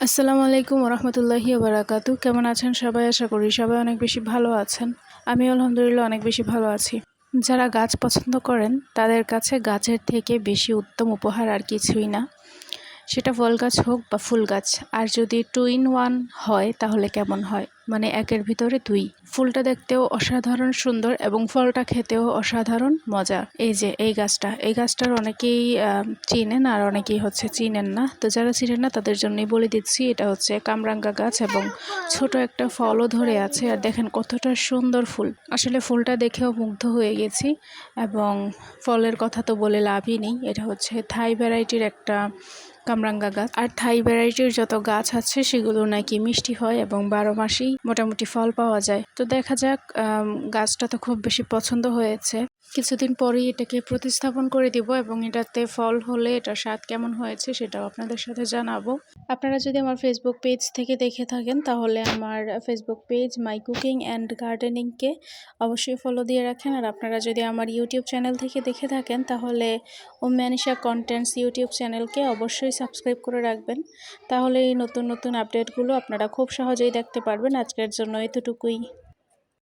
আসসালামু আলাইকুম রহমতুল্লাহি বারাকাতু কেমন আছেন সবাই? আশা করি সবাই অনেক বেশি ভালো আছেন। আমি আলহামদুলিল্লাহ অনেক বেশি ভালো আছি। যারা গাছ পছন্দ করেন, তাদের কাছে গাছের থেকে বেশি উত্তম উপহার আর কিছুই না। সেটা ফল গাছ হোক বা ফুল গাছ। আর যদি টু ইন ওয়ান হয়, তাহলে কেমন হয়? মানে একের ভিতরে দুই। ফুলটা দেখতেও অসাধারণ সুন্দর এবং ফলটা খেতেও অসাধারণ মজা। এই যে, এই গাছটা। এই গাছটার অনেকেই চিনেন আর অনেকেই হচ্ছে চিনেন না। তো যারা চিনেন না, তাদের জন্যই বলে দিচ্ছি, এটা হচ্ছে কামরাঙ্গা গাছ এবং ছোট একটা ফলও ধরে আছে। আর দেখেন কতটা সুন্দর ফুল। আসলে ফুলটা দেখেও মুগ্ধ হয়ে গেছি এবং ফলের কথা তো বলে লাভই নেই। এটা হচ্ছে থাই ভ্যারাইটির একটা কামরাঙ্গা গাছ আর থাই ভ্যারাইটির যত গাছ আছে, সেগুলো নাকি মিষ্টি হয় এবং বারো মাসেই মোটামুটি ফল পাওয়া যায়। তো দেখা যাক গাছটা তো খুব বেশি পছন্দ হয়েছে। কিছুদিন পরেই এটাকে প্রতিস্থাপন করে দিব এবং এটাতে ফল হলে এটার স্বাদ কেমন হয়েছে সেটাও আপনাদের সাথে জানাব। আপনারা যদি আমার ফেসবুক পেজ থেকে দেখে থাকেন, তাহলে আমার Facebook page my cooking and গার্ডেনিংকে অবশ্যই ফলো দিয়ে রাখেন। আর আপনারা যদি আমার ইউটিউব চ্যানেল থেকে দেখে থাকেন, তাহলে ও ওম্যানিশা কন্টেন্টস ইউটিউব চ্যানেলকে অবশ্যই সাবস্ক্রাইব করে রাখবেন। তাহলে এই নতুন নতুন আপডেটগুলো আপনারা খুব সহজেই দেখতে পারবেন। আজকের জন্য এতটুকুই।